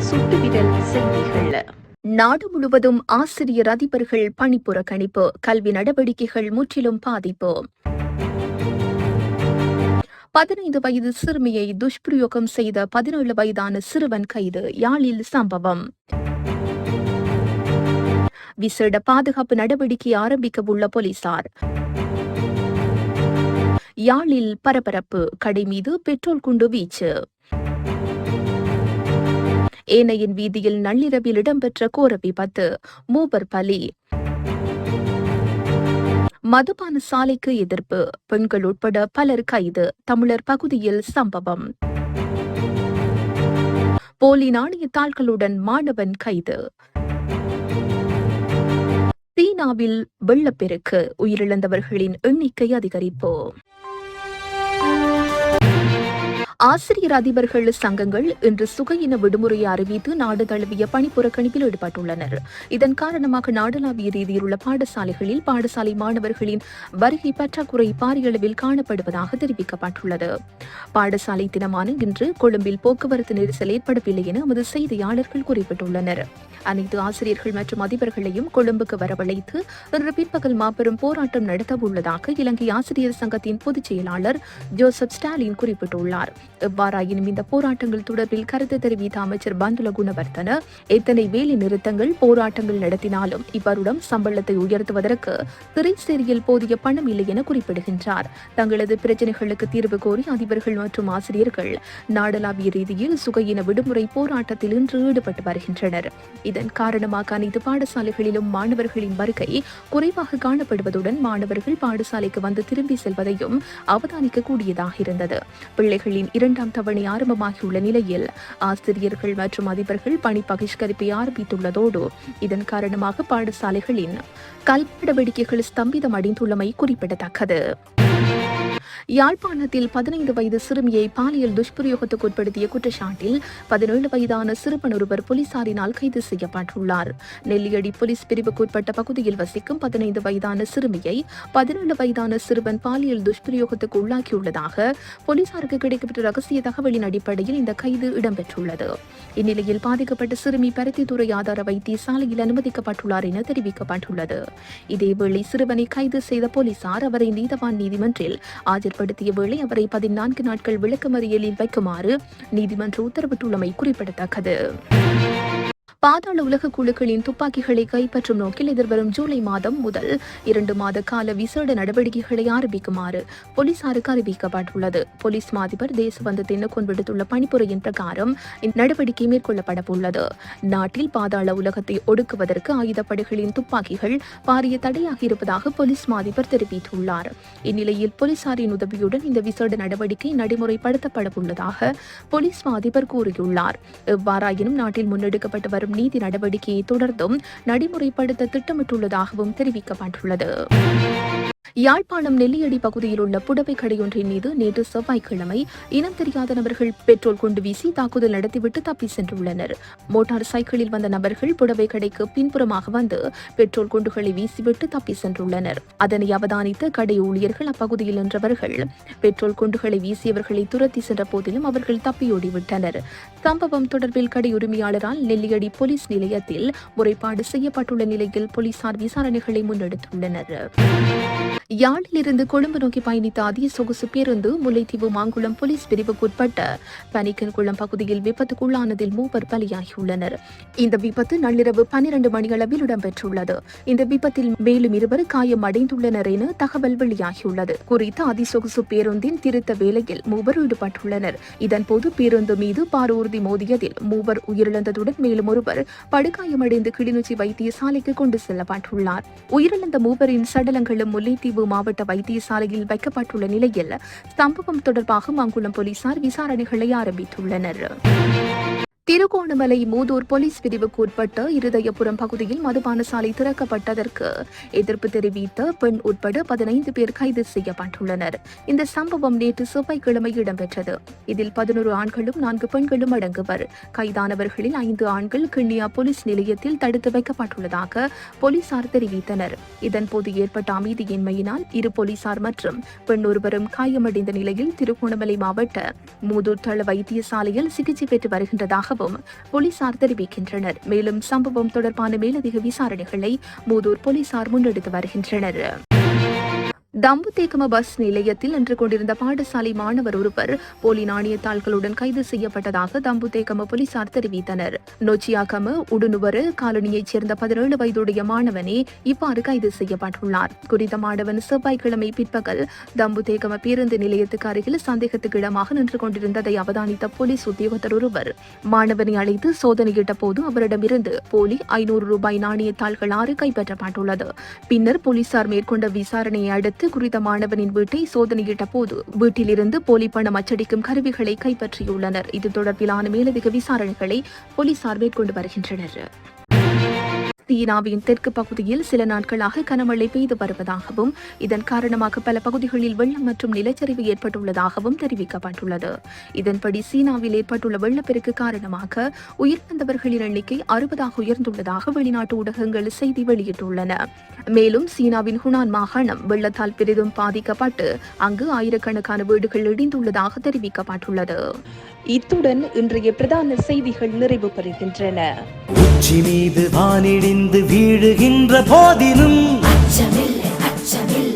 செய்திகள் நாடு முழுவதும் ஆசிரியர் அதிபர்கள் பணிப்புறக்கணிப்பு கல்வி நடவடிக்கைகள் முற்றிலும் பாதிப்பு. பதினைந்து வயது சிறுமியை துஷ்பிரயோகம் செய்த பதினேழு வயதான சிறுவன் கைது யாழில் சம்பவம். விசேட பாதுகாப்பு நடவடிக்கை ஆரம்பிக்க உள்ள போலீசார். யாழில் பரபரப்பு கடை மீது பெட்ரோல் குண்டு வீச்சு. ஏனையின் வீதியில் நள்ளிரவில் இடம்பெற்ற கோர விபத்து மூவர் பலி. மதுபான சாலைக்கு எதிர்ப்பு பெண்கள் உட்பட பலர் கைது தமிழர் பகுதியில் சம்பவம். போலி நாணயத்தாள்களுடன் மாணவன் கைது. சீனாவில் வெள்ளப்பெருக்கு உயிரிழந்தவர்களின் எண்ணிக்கை அதிகரிப்பு. ஆசிரியர் அதிபர்கள் சங்கங்கள் இன்று சுகையின விடுமுறையை அறிவித்து நாடு தழுவிய பணி புறக்கணிப்பில் ஈடுபட்டுள்ளனர். இதன் காரணமாக நாடளாவிய ரீதியில் உள்ள பாடசாலைகளில் பாடசாலை மாணவர்களின் வருகை பற்றாக்குறை பாரிய அளவில் காணப்படுவதாக தெரிவிக்கப்பட்டுள்ளது. பாடசாலை தினமான இன்று கொழும்பில் போக்குவரத்து நெரிசல் ஏற்படவில்லை என எமது செய்தியாளர்கள் குறிப்பிட்டுள்ளனர். அனைத்து ஆசிரியர்கள் மற்றும் அதிபர்களையும் கொழும்புக்கு வரவழைத்து இன்று பிற்பகல் மாபெரும் போராட்டம் நடத்த உள்ளதாக இலங்கை ஆசிரியர் சங்கத்தின் பொதுச் செயலாளர் ஜோசப் ஸ்டாலின் குறிப்பிட்டுள்ளார். எவ்வாறாயினும் இந்த போராட்டங்கள் தொடர்பில் கருத்து தெரிவித்த அமைச்சர் பந்துல குணவர்த்தன எத்தனை வேலை நிறுத்தங்கள் போராட்டங்கள் நடத்தினாலும் இவ்வருடம் சம்பளத்தை உயர்த்துவதற்கு திரைச்சேரியில் போதிய பணம் இல்லை என குறிப்பிடுகின்றார். தங்களது பிரச்சனைகளுக்கு தீர்வு கோரி அதிபர்கள் மற்றும் ஆசிரியர்கள் நாடளாவிய ரீதியில் சுகையின விடுமுறை போராட்டத்தில் இன்று ஈடுபட்டு வருகின்றனர். இதன் காரணமாக அனைத்து பாடசாலைகளிலும் மாணவர்களின் வருகை குறைவாக காணப்படுவதுடன் மாணவர்கள் பாடசாலைக்கு வந்து திரும்பி செல்வதையும் அவதானிக்க கூடியதாக இருந்தது. பிள்ளைகளின் இரண்டு இரண்டாம் தவணை ஆரம்பமாகியுள்ள நிலையில் ஆசிரியர்கள் மற்றும் அதிபர்கள் பணி பகிஷ்கரிப்பை ஆரம்பித்துள்ளதோடு இதன் காரணமாக பாடசாலைகளின் கல்வி நடவடிக்கைகள் ஸ்தம்பிதம் அடைந்துள்ளமை குறிப்பிடத்தக்கது. யாழ்ப்பாணத்தில் பதினைந்து வயது சிறுமியை பாலியல் துஷ்பிரயோகத்துக்கு உட்படுத்திய குற்றச்சாட்டில் பதினேழு வயதான சிறுவன் ஒருவர் போலீசாரினால் கைது செய்யப்பட்டுள்ளார். நெல்லியடி போலீஸ் பிரிவுக்கு உட்பட்ட பகுதியில் வசிக்கும் பதினைந்து வயதான சிறுமியை பதினேழு வயதான சிறுவன் பாலியல் துஷ்பிரயோகத்துக்கு உள்ளாக்கியுள்ளதாக போலீசாருக்கு கிடைக்கப்பட்ட ரகசிய தகவலின் அடிப்படையில் இந்த கைது இடம்பெற்றுள்ளது. இந்நிலையில் பாதிக்கப்பட்ட சிறுமி பருத்தித்துறை ஆதார வைத்தியசாலையில் அனுமதிக்கப்பட்டுள்ளார் என தெரிவிக்கப்பட்டுள்ளது. இதேவேளை சிறுவனை கைது செய்த போலீசார் அவரை நீதவான் நீதிமன்றில் ஆஜர் ஆஜர்படுத்திய வேளை அவரை பதினான்கு நாட்கள் விளக்கமறியலில் வைக்குமாறு நீதிமன்றம் உத்தரவிட்டுள்ளமை குறிப்பிடத்தக்கது. பாதாள உலக குழுக்களின் துப்பாக்கிகளை கைப்பற்றும் நோக்கில் எதிர்வரும் ஜூலை மாதம் முதல் இரண்டு மாத கால விசேட நடவடிக்கைகளை ஆரம்பிக்குமாறு போலீசாருக்கு அறிவிக்கப்பட்டுள்ளது. போலீஸ் மாதிபர் தேசபந்து தென்னக்கொன் விடுத்துள்ள பணிப்புரையின் பிரகாரம் இந்த நடவடிக்கை மேற்கொள்ளப்பட உள்ளது நாட்டில் பாதாள உலகத்தை ஒடுக்குவதற்கு ஆயுதப்படைகளின் துப்பாக்கிகள் பாரிய தடையாக இருப்பதாக போலீஸ் மாதிபர் தெரிவித்துள்ளார். இந்நிலையில் போலீசாரின் உதவியுடன் இந்த விசேட நடவடிக்கை நடைமுறைப்படுத்தப்பட உள்ளதாக போலீஸ் மாதிபர் கூறியுள்ளார். எவ்வாறாயினும் நாட்டில் முன்னெடுக்கப்பட்டு வரும் நீதி நடவடிக்கையை தொடர்ந்தும் நடைமுறைப்படுத்த திட்டமிட்டுள்ளதாகவும் தெரிவிக்கப்பட்டுள்ளது. யாழ்ப்பாணம் நெல்லியடி பகுதியில் உள்ள புடவை கடையொன்றின் மீது நேற்று செவ்வாய்க்கிழமை இனம் தெரியாத நபர்கள் பெட்ரோல் கொண்டு வீசி தாக்குதல் நடத்திவிட்டு தப்பி சென்றுள்ளனர். மோட்டார் சைக்கிளில் வந்த நபர்கள் புடவை கடைக்கு பின்புறமாக வந்து பெட்ரோல் குண்டுகளை வீசிவிட்டு தப்பி சென்றுள்ளனர். அதனை அவதானித்த கடை ஊழியர்கள் அப்பகுதியில் நின்றவர்கள் பெட்ரோல் குண்டுகளை வீசியவர்களை துரத்தி சென்ற போதிலும் அவர்கள் தப்பியோடிவிட்டனர் சம்பவம் தொடர்பில் கடை உரிமையாளரால் நெல்லியடி போலீஸ் நிலையத்தில் முறைப்பாடு செய்யப்பட்டுள்ள நிலையில் போலீசார் விசாரணைகளை முன்னெடுத்துள்ளனர். யாழிலிருந்து கொழும்பு நோக்கி பயணித்த அதிக சொகுசு பேருந்து முல்லைத்தீவு மாங்குளம் போலீஸ் பிரிவுக்குட்பட்ட பனிக்கன்குளம் பகுதியில் விபத்துக்குள்ளானதில் மூவர் பலியாகியுள்ளனர். இந்த விபத்து நள்ளிரவு பனிரண்டு மணியளவில் இடம்பெற்றுள்ளது. இந்த விபத்தில் மேலும் இருவர் காயம் அடைந்துள்ளனர் என தகவல் வெளியாகியுள்ளது. குறித்த அதிசொகுசு பேருந்தின் திருத்த வேலையில் மூவர் ஈடுபட்டுள்ளனர். இதன்போது பேருந்து மீது பாரூர்தி மோதியதில் மூவர் உயிரிழந்ததுடன் மேலும் ஒருவர் படுகாயமடைந்து கிளிநொச்சி வைத்தியசாலைக்கு கொண்டு செல்லப்பட்டுள்ளார். உயிரிழந்த மூவரின் சடலங்களும் முல்லைத்தீவு மாவட்ட வைத்தியசாலையில் வைக்கப்பட்டுள்ள நிலையில் சம்பவம் தொடர்பாக மங்குளம் போலீசார் விசாரணைகளை ஆரம்பித்துள்ளனர். திருகோணமலை மூதூர் போலீஸ் பிரிவுக்கு உட்பட்ட இருதயபுரம் பகுதியில் மதுபான சாலை திறக்கப்பட்டதற்கு எதிர்ப்பு தெரிவித்த பெண் உட்பட பதினைந்து பேர் கைது செய்யப்பட்டுள்ளனர். இந்த சம்பவம் நேற்று செவ்வாய்க்கிழமை இடம்பெற்றது. இதில் பதினோரு ஆண்களும் நான்கு பெண்களும் அடங்குவர். கைதானவர்களில் ஐந்து ஆண்கள் கிண்ணியா போலீஸ் நிலையத்தில் தடுத்து வைக்கப்பட்டுள்ளதாக போலீசார் தெரிவித்தனர். இதன்போது ஏற்பட்ட அமைதியின்மையினால் இரு போலீசார் மற்றும் பெண் ஒருவரும் காயமடைந்த நிலையில் திருகோணமலை மாவட்ட மூதூர் தள வைத்தியசாலையில் சிகிச்சை பெற்று வருகின்றதாக வருவதாகவும் போலீசார் தெரிவிக்கின்றனர். மேலும் சம்பவம் தொடர்பான மேலதிக விசாரணைகளை மூதூர் போலீசார் முன்னெடுத்து வருகின்றனர். தம்புத்தேக்கம பஸ் நிலையத்தில் நின்று கொண்டிருந்த பாடசாலை மாணவர் ஒருவர் போலி நாணயத்தாள்களுடன் கைது செய்யப்பட்டதாக தம்புத்தேக்கம போலீசார் தெரிவித்தனர். நொச்சியாக்கம உடுனுவரு காலனியைச் சேர்ந்த பதினேழு வயதுடைய மாணவனே இவ்வாறு கைது செய்யப்பட்டுள்ளார். குறித்த மாணவன் செவ்வாய்க்கிழமை பிற்பகல் தம்புத்தேக்கம பேருந்து நிலையத்துக்கு அருகில் சந்தேகத்துக்கு இடமாக நின்று கொண்டிருந்ததை அவதானித்த போலீஸ் உத்தியோகத்தர் ஒருவர் மாணவனை அழைத்து சோதனையிட்ட போது அவரிடமிருந்து போலி ஐநூறு ரூபாய் நாணயத்தாள்கள் ஆறு கைப்பற்றப்பட்டுள்ளது. பின்னர் போலீசார் மேற்கொண்ட விசாரணையை அடுத்து குறித்த மாணவனின் வீட்டை சோதனையிட்ட போது வீட்டிலிருந்து போலி பணம் அச்சடிக்கும் கருவிகளை கைப்பற்றியுள்ளனர். இது தொடர்பிலான மேலதிக விசாரணைகளை போலீசார் மேற்கொண்டு வருகின்றனர். சீனாவின் தெற்கு பகுதியில் சில நாட்களாக கனமழை பெய்து வருவதாகவும் இதன் காரணமாக பல பகுதிகளில் வெள்ளம் மற்றும் நிலச்சரிவு ஏற்பட்டுள்ளதாகவும் தெரிவிக்கப்பட்டுள்ளது. இதன்படி சீனாவில் ஏற்பட்டுள்ள வெள்ளப்பெருக்கு காரணமாக உயிரிழந்தவர்களின் எண்ணிக்கை அறுபதாக உயர்ந்துள்ளதாக வெளிநாட்டு ஊடகங்கள் செய்தி வெளியிட்டுள்ளன. மேலும் சீனாவின் ஹுனான் மாகாணம் வெள்ளத்தால் பெரிதும் பாதிக்கப்பட்டு அங்கு ஆயிரக்கணக்கான வீடுகள் இடிந்துள்ளதாக தெரிவிக்கப்பட்டுள்ளது. இத்துடன் இன்றைய பிரதான செய்திகள் நிறைவு பெறுகின்றன உச்சி மீது குனிந்து வீழுகின்ற போதிலும் அச்சமில்லை அச்சமில்லை.